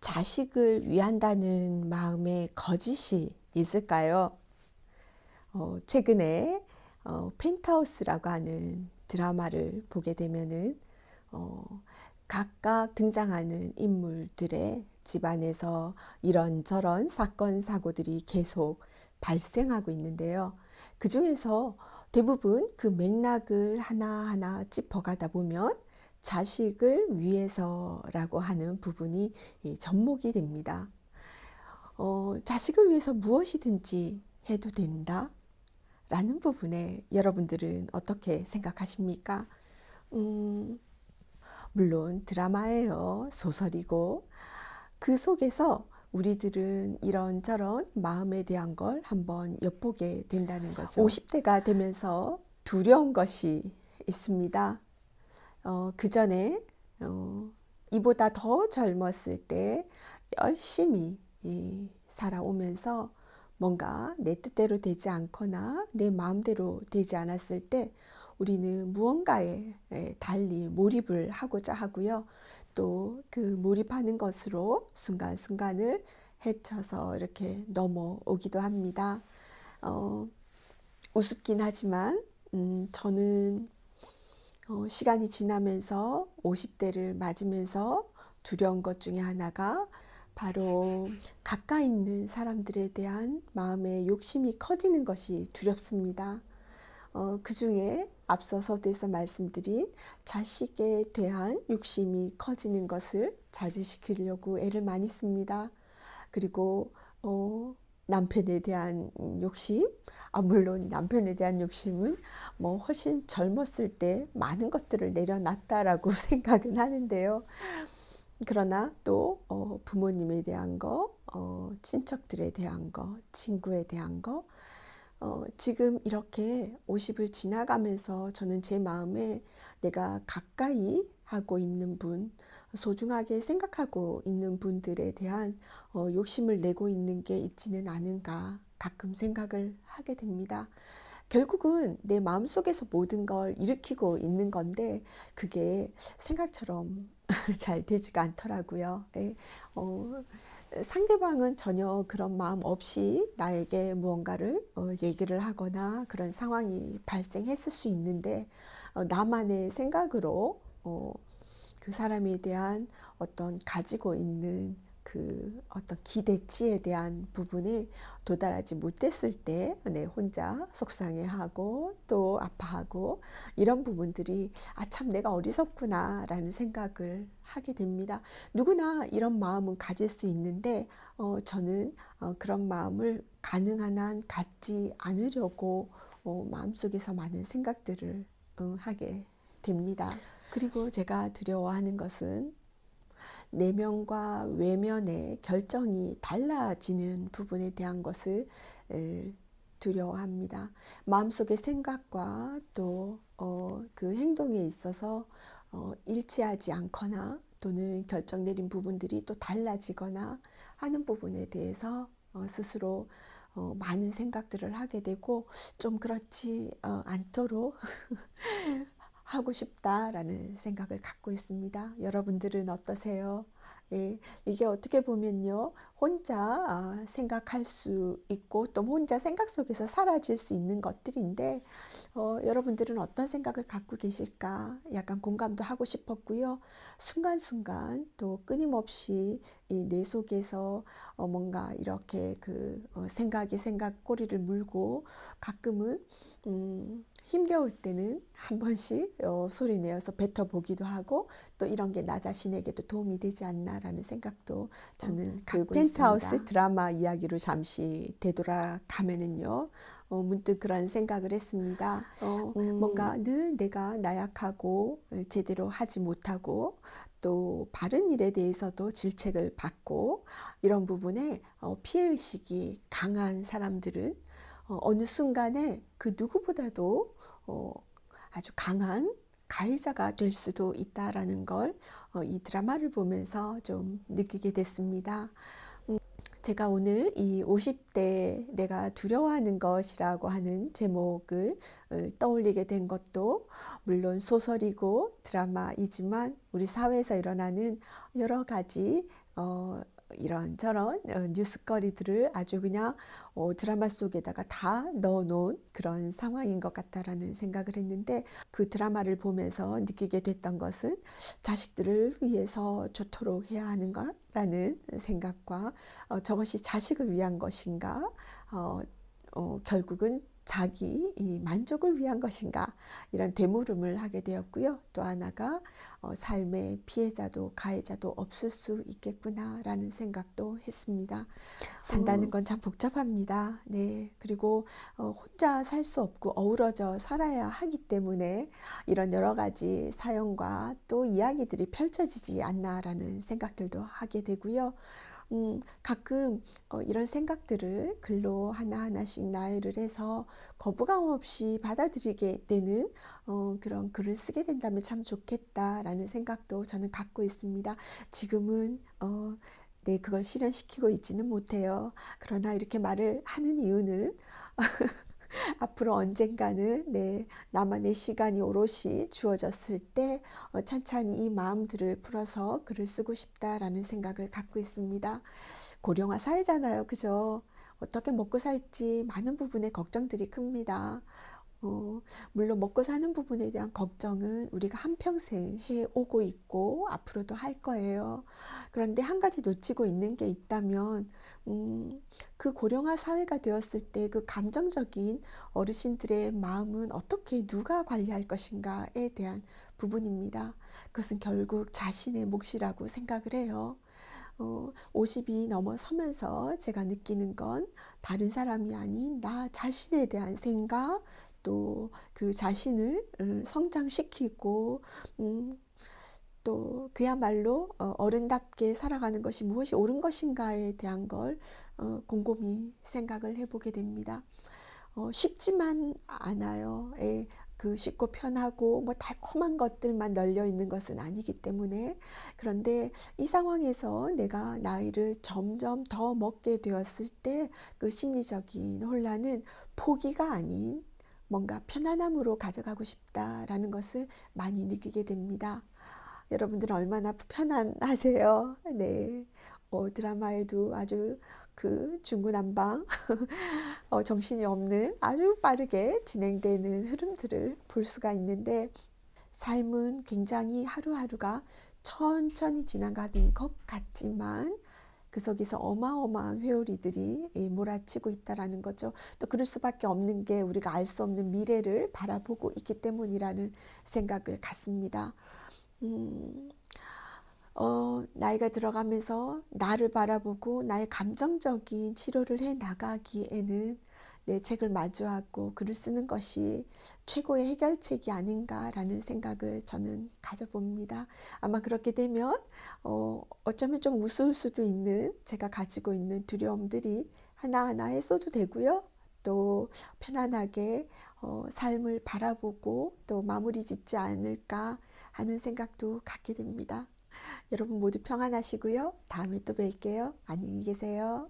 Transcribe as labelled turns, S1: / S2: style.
S1: 자식을 위한다는 마음에 거짓이 있을까요? 어, 최근에 어, 펜트하우스라고 하는 드라마를 보게 되면은 어, 각각 등장하는 인물들의 집안에서 이런저런 사건 사고들이 계속 발생하고 있는데요. 그 중에서 대부분 그 맥락을 하나하나 짚어가다 보면 자식을 위해서라고 하는 부분이 이 접목이 됩니다. 어, 자식을 위해서 무엇이든지 해도 된다. 라는 부분에 여러분들은 어떻게 생각하십니까? 음, 물론 드라마예요. 소설이고. 그 속에서 우리들은 이런저런 마음에 대한 걸 한번 엿보게 된다는 거죠. 50대가 되면서 두려운 것이 있습니다. 어, 그 전에 어, 이보다 더 젊었을 때 열심히 이, 살아오면서 뭔가 내 뜻대로 되지 않거나 내 마음대로 되지 않았을 때 우리는 무언가에 에, 달리 몰입을 하고자 하고요. 또 그 몰입하는 것으로 순간순간을 헤쳐서 이렇게 넘어오기도 합니다. 어, 우습긴 하지만 음, 저는 어, 시간이 지나면서 50대를 맞으면서 두려운 것 중에 하나가 바로 가까이 있는 사람들에 대한 마음의 욕심이 커지는 것이 두렵습니다. 어, 그 중에 앞서 서두에서 말씀드린 자식에 대한 욕심이 커지는 것을 자제시키려고 애를 많이 씁니다. 그리고 어, 남편에 대한 욕심, 아, 물론 남편에 대한 욕심은 뭐 훨씬 젊었을 때 많은 것들을 내려놨다라고 생각은 하는데요. 그러나 또 어, 부모님에 대한 거, 어, 친척들에 대한 거, 친구에 대한 거, 어, 지금 이렇게 50을 지나가면서 저는 제 마음에 내가 가까이 하고 있는 분, 소중하게 생각하고 있는 분들에 대한 어, 욕심을 내고 있는 게 있지는 않은가 가끔 생각을 하게 됩니다. 결국은 내 마음속에서 모든 걸 일으키고 있는 건데 그게 생각처럼 잘 되지가 않더라고요. 예, 어, 상대방은 전혀 그런 마음 없이 나에게 무언가를 어, 얘기를 하거나 그런 상황이 발생했을 수 있는데 어, 나만의 생각으로 어, 그 사람에 대한 어떤 가지고 있는 그 어떤 기대치에 대한 부분에 도달하지 못했을 때내 혼자 속상해하고 또 아파하고 이런 부분들이 아 참 내가 어리석구나라는 생각을 하게 됩니다. 누구나 이런 마음은 가질 수 있는데 어, 저는 어, 그런 마음을 가능한 한 갖지 않으려고 어, 마음속에서 많은 생각들을 어, 하게 됩니다. 그리고 제가 두려워하는 것은 내면과 외면의 결정이 달라지는 부분에 대한 것을 두려워합니다. 마음속의 생각과 또 어, 그 행동에 있어서 어, 일치하지 않거나 또는 결정 내린 부분들이 또 달라지거나 하는 부분에 대해서 어, 스스로 어, 많은 생각들을 하게 되고 좀 그렇지 어, 않도록 하고 싶다라는 생각을 갖고 있습니다. 여러분들은 어떠세요? 예, 이게 어떻게 보면요, 혼자 아, 생각할 수 있고 또 혼자 생각 속에서 사라질 수 있는 것들인데, 어, 여러분들은 어떤 생각을 갖고 계실까? 약간 공감도 하고 싶었고요. 순간순간 또 끊임없이 이 내 속에서 어, 뭔가 이렇게 그 어, 생각이 생각 꼬리를 물고 가끔은 음, 힘겨울 때는 한 번씩 어, 소리 내어서 뱉어보기도 하고 또 이런 게 나 자신에게도 도움이 되지 않나라는 생각도 저는 어, 그 펜트하우스. 드라마 이야기로 잠시 되돌아가면은요 어, 문득 그런 생각을 했습니다. 어, 음. 뭔가 늘 내가 나약하고 제대로 하지 못하고 또 바른 일에 대해서도 질책을 받고 이런 부분에 어, 피해 의식이 강한 사람들은 어, 어느 순간에 그 누구보다도 어, 아주 강한 가해자가 될 수도 있다라는 걸이 어, 드라마를 보면서 좀 느끼게 됐습니다. 음, 제가 오늘 이 50대 내가 두려워하는 것이라고 하는 제목을 떠올리게 된 것도 물론 소설이고 드라마이지만 우리 사회에서 일어나는 여러 가지 어, 이런 저런 어, 뉴스거리들을 아주 그냥 어, 드라마 속에다가 다 넣어놓은 그런 상황인 것 같다라는 생각을 했는데 그 드라마를 보면서 느끼게 됐던 것은 자식들을 위해서 좋도록 해야 하는가라는 생각과 어, 저것이 자식을 위한 것인가 어, 어, 결국은 자기 이 만족을 위한 것인가 이런 되물음을 하게 되었고요. 또 하나가 어, 삶의 피해자도 가해자도 없을 수 있겠구나라는 생각도 했습니다. 산다는 건 참 복잡합니다. 네. 그리고 어, 혼자 살 수 없고 어우러져 살아야 하기 때문에 이런 여러 가지 사연과 또 이야기들이 펼쳐지지 않나라는 생각들도 하게 되고요. 음, 가끔 어, 이런 생각들을 글로 하나하나씩 나열을 해서 거부감 없이 받아들이게 되는 어, 그런 글을 쓰게 된다면 참 좋겠다라는 생각도 저는 갖고 있습니다. 지금은 어, 네, 그걸 실현시키고 있지는 못해요. 그러나 이렇게 말을 하는 이유는 앞으로 언젠가는 네, 나만의 시간이 오롯이 주어졌을 때 어, 찬찬히 이 마음들을 풀어서 글을 쓰고 싶다라는 생각을 갖고 있습니다. 고령화 사회잖아요. 그죠? 어떻게 먹고 살지 많은 부분에 걱정들이 큽니다. 어, 물론 먹고 사는 부분에 대한 걱정은 우리가 한평생 해 오고 있고 앞으로도 할 거예요. 그런데 한 가지 놓치고 있는 게 있다면 음, 그 고령화 사회가 되었을 때 그 감정적인 어르신들의 마음은 어떻게 누가 관리할 것인가에 대한 부분입니다. 그것은 결국 자신의 몫이라고 생각을 해요. 어, 50이 넘어서면서 제가 느끼는 건 다른 사람이 아닌 나 자신에 대한 생각, 또 그 자신을 음, 성장시키고, 음, 또 그야말로 어, 어른답게 살아가는 것이 무엇이 옳은 것인가에 대한 걸 어, 곰곰이 생각을 해보게 됩니다. 어, 쉽지만 않아요. 예, 그 쉽고 편하고 뭐 달콤한 것들만 널려 있는 것은 아니기 때문에 그런데 이 상황에서 내가 나이를 점점 더 먹게 되었을 때 그 심리적인 혼란은 포기가 아닌 뭔가 편안함으로 가져가고 싶다라는 것을 많이 느끼게 됩니다. 여러분들은 얼마나 편안하세요? 네. 어, 드라마에도 아주 그 중구난방 어, 정신이 없는 아주 빠르게 진행되는 흐름들을 볼 수가 있는데 삶은 굉장히 하루하루가 천천히 지나가는 것 같지만 그 속에서 어마어마한 회오리들이 예, 몰아치고 있다라는 거죠. 또 그럴 수밖에 없는 게 우리가 알 수 없는 미래를 바라보고 있기 때문이라는 생각을 갖습니다. 음, 어, 나이가 들어가면서 나를 바라보고 나의 감정적인 치료를 해 나가기에는 내 책을 마주하고 글을 쓰는 것이 최고의 해결책이 아닌가라는 생각을 저는 가져봅니다. 아마 그렇게 되면 어, 어쩌면 좀 우스울 수도 있는 제가 가지고 있는 두려움들이 하나하나 해소도 되고요. 또 편안하게 어, 삶을 바라보고 또 마무리 짓지 않을까 하는 생각도 갖게 됩니다. 여러분 모두 평안하시고요. 다음에 또 뵐게요. 안녕히 계세요.